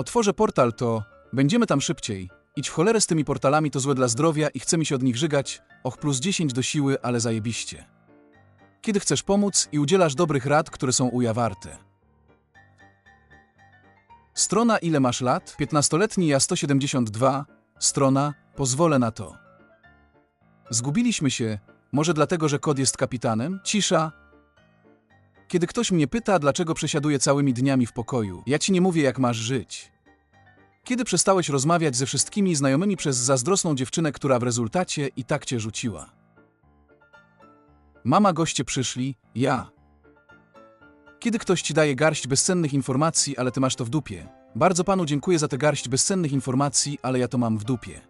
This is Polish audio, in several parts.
Otworzę portal, to będziemy tam szybciej. Idź w cholerę z tymi portalami, to złe dla zdrowia i chce mi się od nich żygać. Och, plus 10 do siły, ale zajebiście. Kiedy chcesz pomóc i udzielasz dobrych rad, które są uja warte. Strona Ile masz lat? 15-letni ja 172. Strona Pozwolę na to. Zgubiliśmy się. Może dlatego, że kod jest kapitanem? Cisza. Kiedy ktoś mnie pyta, dlaczego przesiaduję całymi dniami w pokoju, ja ci nie mówię, jak masz żyć. Kiedy przestałeś rozmawiać ze wszystkimi znajomymi przez zazdrosną dziewczynę, która w rezultacie i tak cię rzuciła? Mama, goście przyszli, ja. Kiedy ktoś ci daje garść bezcennych informacji, ale ty masz to w dupie. Bardzo panu dziękuję za tę garść bezcennych informacji, ale ja to mam w dupie.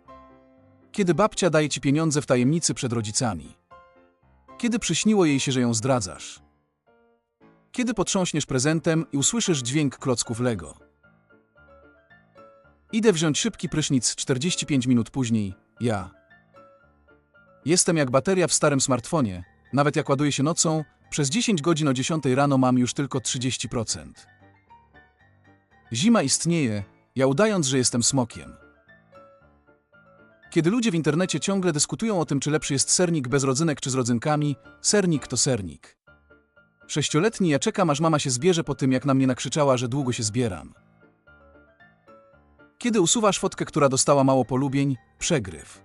Kiedy babcia daje ci pieniądze w tajemnicy przed rodzicami. Kiedy przyśniło jej się, że ją zdradzasz. Kiedy potrząśniesz prezentem i usłyszysz dźwięk klocków Lego. Idę wziąć szybki prysznic 45 minut później. Ja. Jestem jak bateria w starym smartfonie. Nawet jak ładuję się nocą, przez 10 godzin o 10 rano mam już tylko 30%. Zima istnieje, ja udając, że jestem smokiem. Kiedy ludzie w internecie ciągle dyskutują o tym, czy lepszy jest sernik bez rodzynek czy z rodzynkami, sernik to sernik. Sześcioletni ja czekam, aż mama się zbierze po tym, jak na mnie nakrzyczała, że długo się zbieram. Kiedy usuwasz fotkę, która dostała mało polubień, przegryw.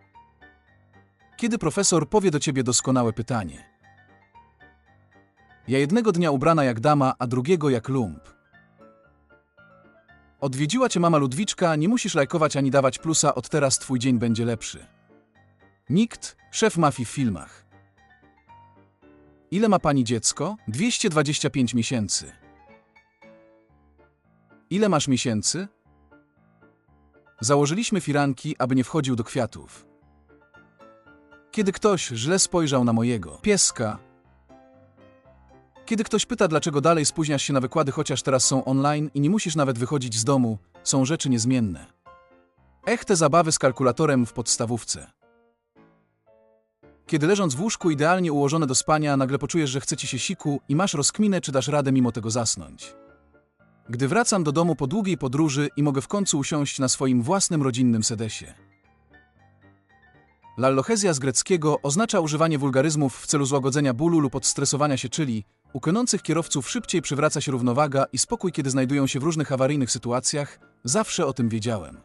Kiedy profesor powie do ciebie doskonałe pytanie. Ja jednego dnia ubrana jak dama, a drugiego jak lump. Odwiedziła cię mama Ludwiczka, nie musisz lajkować ani dawać plusa, od teraz twój dzień będzie lepszy. Nikt, szef mafii w filmach. Ile ma pani dziecko? 225 miesięcy. Ile masz miesięcy? Założyliśmy firanki, aby nie wchodził do kwiatów. Kiedy ktoś źle spojrzał na mojego pieska. Kiedy ktoś pyta, dlaczego dalej spóźniasz się na wykłady, chociaż teraz są online i nie musisz nawet wychodzić z domu, są rzeczy niezmienne. Ech, te zabawy z kalkulatorem w podstawówce. Kiedy leżąc w łóżku idealnie ułożone do spania, nagle poczujesz, że chce ci się siku i masz rozkminę, czy dasz radę mimo tego zasnąć. Gdy wracam do domu po długiej podróży i mogę w końcu usiąść na swoim własnym rodzinnym sedesie. Lallohezja z greckiego oznacza używanie wulgaryzmów w celu złagodzenia bólu lub odstresowania się, czyli u konących kierowców szybciej przywraca się równowaga i spokój, kiedy znajdują się w różnych awaryjnych sytuacjach. Zawsze o tym wiedziałem.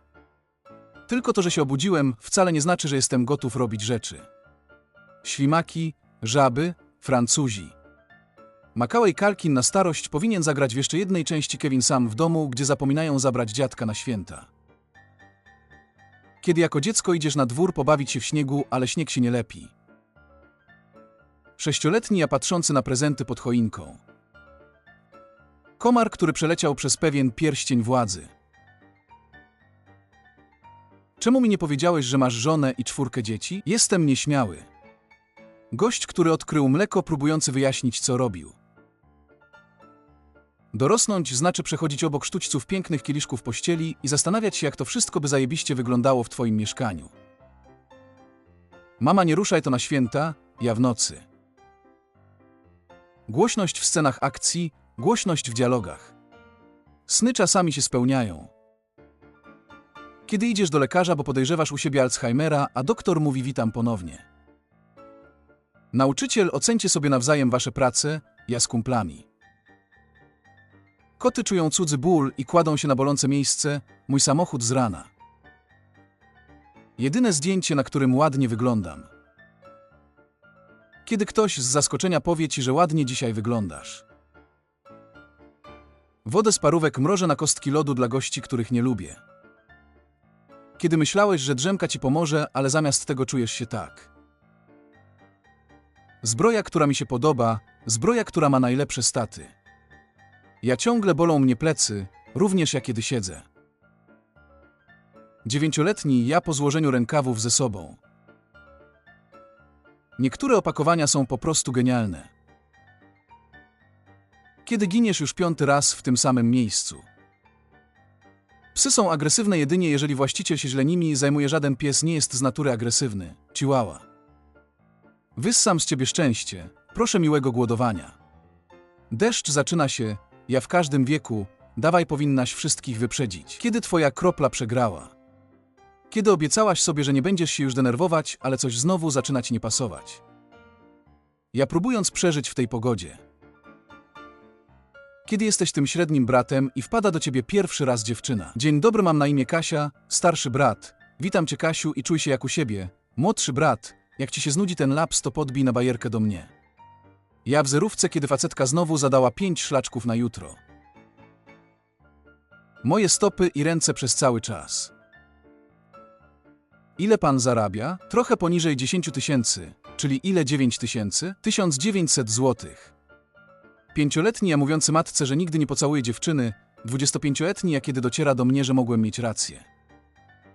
Tylko to, że się obudziłem, wcale nie znaczy, że jestem gotów robić rzeczy. Ślimaki, żaby, Francuzi. Macaulay Kalkin na starość powinien zagrać w jeszcze jednej części Kevin Sam w domu, gdzie zapominają zabrać dziadka na święta. Kiedy jako dziecko idziesz na dwór pobawić się w śniegu, ale śnieg się nie lepi. Sześcioletni ja patrzący na prezenty pod choinką. Komar, który przeleciał przez pewien pierścień władzy. Czemu mi nie powiedziałeś, że masz żonę i czwórkę dzieci? Jestem nieśmiały. Gość, który odkrył mleko, próbujący wyjaśnić, co robił. Dorosnąć znaczy przechodzić obok sztućców pięknych kieliszków pościeli i zastanawiać się, jak to wszystko by zajebiście wyglądało w twoim mieszkaniu. Mama, nie ruszaj to na święta, ja w nocy. Głośność w scenach akcji, głośność w dialogach. Sny czasami się spełniają. Kiedy idziesz do lekarza, bo podejrzewasz u siebie Alzheimera, a doktor mówi witam ponownie. Nauczyciel, ocencie sobie nawzajem wasze prace, ja z kumplami. Koty czują cudzy ból i kładą się na bolące miejsce, mój samochód z rana. Jedyne zdjęcie, na którym ładnie wyglądam. Kiedy ktoś z zaskoczenia powie ci, że ładnie dzisiaj wyglądasz. Wodę z parówek mrożę na kostki lodu dla gości, których nie lubię. Kiedy myślałeś, że drzemka ci pomoże, ale zamiast tego czujesz się tak. Zbroja, która mi się podoba, zbroja, która ma najlepsze staty. Ja ciągle bolą mnie plecy, również jak kiedy siedzę. Dziewięcioletni ja po złożeniu rękawów ze sobą. Niektóre opakowania są po prostu genialne. Kiedy giniesz już piąty raz w tym samym miejscu. Psy są agresywne jedynie jeżeli właściciel się źle nimi zajmuje. Żaden pies nie jest z natury agresywny. Chihuahua. Wyssam z ciebie szczęście. Proszę miłego głodowania. Deszcz zaczyna się, ja w każdym wieku, Dawaj powinnaś wszystkich wyprzedzić. Kiedy twoja kropla przegrała? Kiedy obiecałaś sobie, że nie będziesz się już denerwować, ale coś znowu zaczyna ci nie pasować? Ja próbując przeżyć w tej pogodzie. Kiedy jesteś tym średnim bratem i wpada do ciebie pierwszy raz dziewczyna. Dzień dobry, mam na imię Kasia, starszy brat. Witam cię, Kasiu, i czuj się jak u siebie. Młodszy brat, jak ci się znudzi ten laps, to podbij na bajerkę do mnie. Ja w zerówce, kiedy facetka znowu zadała pięć szlaczków na jutro. Moje stopy i ręce przez cały czas. Ile pan zarabia? Trochę poniżej 10 tysięcy, czyli ile 9 tysięcy? 1900 złotych. Pięcioletni ja mówiący matce, że nigdy nie pocałuje dziewczyny, 25-letni ja kiedy dociera do mnie, że mogłem mieć rację.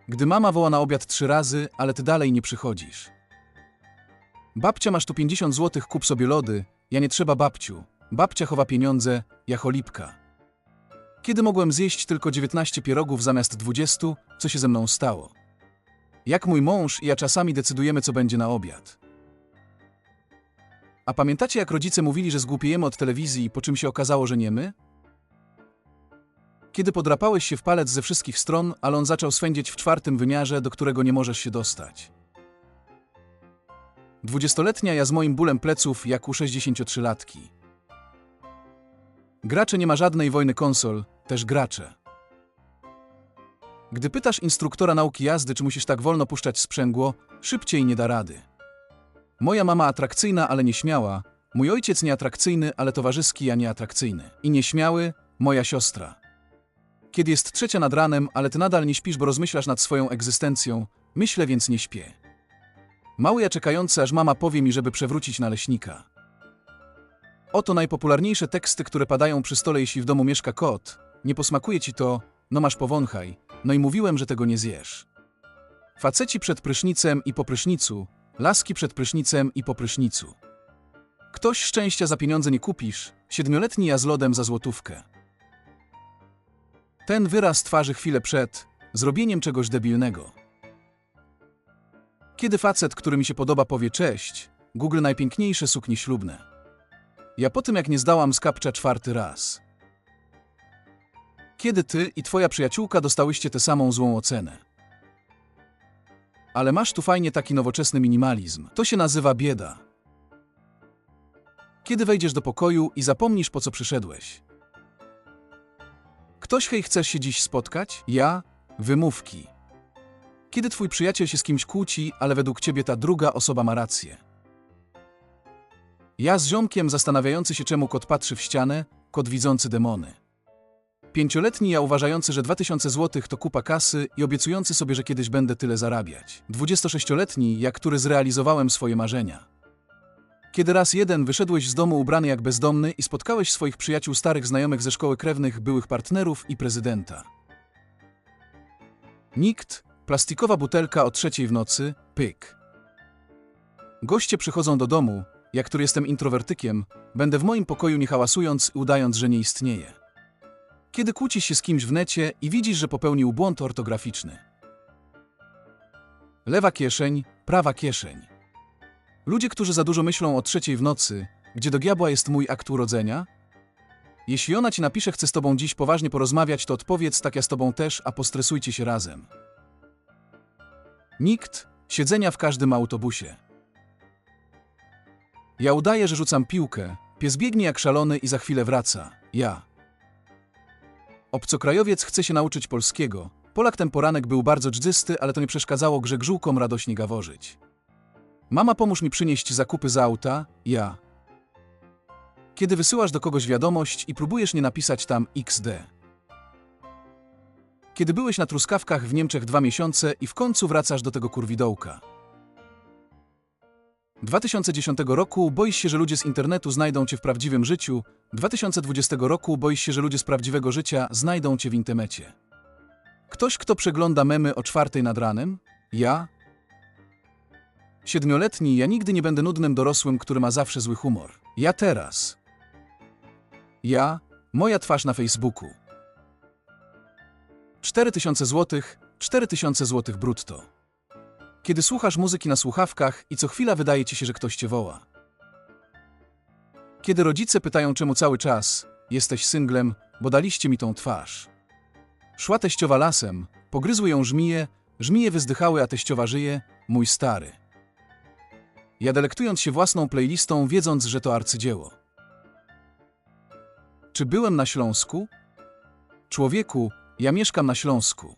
Gdy mama woła na obiad trzy razy, ale ty dalej nie przychodzisz. Babcia masz tu 50 złotych, kup sobie lody, ja nie trzeba babciu. Babcia chowa pieniądze, ja cholipka. Kiedy mogłem zjeść tylko 19 pierogów zamiast 20, co się ze mną stało? Jak mój mąż i ja czasami decydujemy, co będzie na obiad. A pamiętacie, jak rodzice mówili, że zgłupiejemy od telewizji, po czym się okazało, że nie my? Kiedy podrapałeś się w palec ze wszystkich stron, ale on zaczął swędzieć w czwartym wymiarze, do którego nie możesz się dostać. Dwudziestoletnia ja z moim bólem pleców jak u 63-latki. Gracze nie ma żadnej wojny konsol, też gracze. Gdy pytasz instruktora nauki jazdy, czy musisz tak wolno puszczać sprzęgło, szybciej nie da rady. Moja mama atrakcyjna, ale nieśmiała. Mój ojciec nieatrakcyjny, ale towarzyski, a nieatrakcyjny. I nieśmiały, moja siostra. Kiedy jest trzecia nad ranem, ale ty nadal nie śpisz, bo rozmyślasz nad swoją egzystencją, myślę więc nie śpię. Mały ja czekający, aż mama powie mi, żeby przewrócić naleśnika. Oto najpopularniejsze teksty, które padają przy stole, jeśli w domu mieszka kot. Nie posmakuje ci to, no masz powąchaj. No i mówiłem, że tego nie zjesz. Faceci przed prysznicem i po prysznicu, laski przed prysznicem i po prysznicu. Ktoś szczęścia za pieniądze nie kupisz, siedmioletni ja z lodem za złotówkę. Ten wyraz twarzy chwilę przed zrobieniem czegoś debilnego. Kiedy facet, który mi się podoba, powie cześć, Google najpiękniejsze suknie ślubne. Ja po tym, jak nie zdałam z kapcza czwarty raz. Kiedy ty i twoja przyjaciółka dostałyście tę samą złą ocenę. Ale masz tu fajnie taki nowoczesny minimalizm. To się nazywa bieda. Kiedy wejdziesz do pokoju i zapomnisz, po co przyszedłeś. Ktoś hej, chcesz się dziś spotkać? Ja? Wymówki. Kiedy twój przyjaciel się z kimś kłóci, ale według ciebie ta druga osoba ma rację. Ja z ziomkiem zastanawiający się, czemu kot patrzy w ścianę, kot widzący demony. Pięcioletni ja uważający, że 2000 zł to kupa kasy i obiecujący sobie, że kiedyś będę tyle zarabiać. 26-letni ja, który zrealizowałem swoje marzenia. Kiedy raz jeden wyszedłeś z domu ubrany jak bezdomny i spotkałeś swoich przyjaciół starych znajomych ze szkoły krewnych, byłych partnerów i prezydenta. Nikt, plastikowa butelka o trzeciej w nocy, pyk. Goście przychodzą do domu, ja, który jestem introwertykiem, będę w moim pokoju nie hałasując i udając, że nie istnieje. Kiedy kłócisz się z kimś w necie i widzisz, że popełnił błąd ortograficzny. Lewa kieszeń, prawa kieszeń. Ludzie, którzy za dużo myślą o trzeciej w nocy, gdzie do diabła jest mój akt urodzenia? Jeśli ona ci napisze, chce z tobą dziś poważnie porozmawiać, to odpowiedz tak ja z tobą też, a postresujcie się razem. Nikt, siedzenia w każdym autobusie. Ja udaję, że rzucam piłkę, pies biegnie jak szalony i za chwilę wraca. Ja. Obcokrajowiec chce się nauczyć polskiego. Polak ten poranek był bardzo dżdżysty, ale to nie przeszkadzało grzegżółkom radośnie gaworzyć. Mama pomóż mi przynieść zakupy z auta, ja. Kiedy wysyłasz do kogoś wiadomość i próbujesz nie napisać tam XD. Kiedy byłeś na truskawkach w Niemczech dwa miesiące i w końcu wracasz do tego kurwidołka. 2010 roku boisz się, że ludzie z internetu znajdą cię w prawdziwym życiu. 2020 roku boisz się, że ludzie z prawdziwego życia znajdą cię w internecie. Ktoś, kto przegląda memy o czwartej nad ranem? Ja? Siedmioletni, ja nigdy nie będę nudnym dorosłym, który ma zawsze zły humor. Ja teraz. Ja, moja twarz na Facebooku. 4000 zł, 4000 zł brutto. Kiedy słuchasz muzyki na słuchawkach i co chwila wydaje ci się, że ktoś cię woła. Kiedy rodzice pytają czemu cały czas, jesteś synglem, bo daliście mi tą twarz. Szła teściowa lasem, pogryzły ją żmije, żmije wyzdychały, a teściowa żyje, mój stary. Ja delektując się własną playlistą, wiedząc, że to arcydzieło. Czy byłem na Śląsku? Człowieku, ja mieszkam na Śląsku.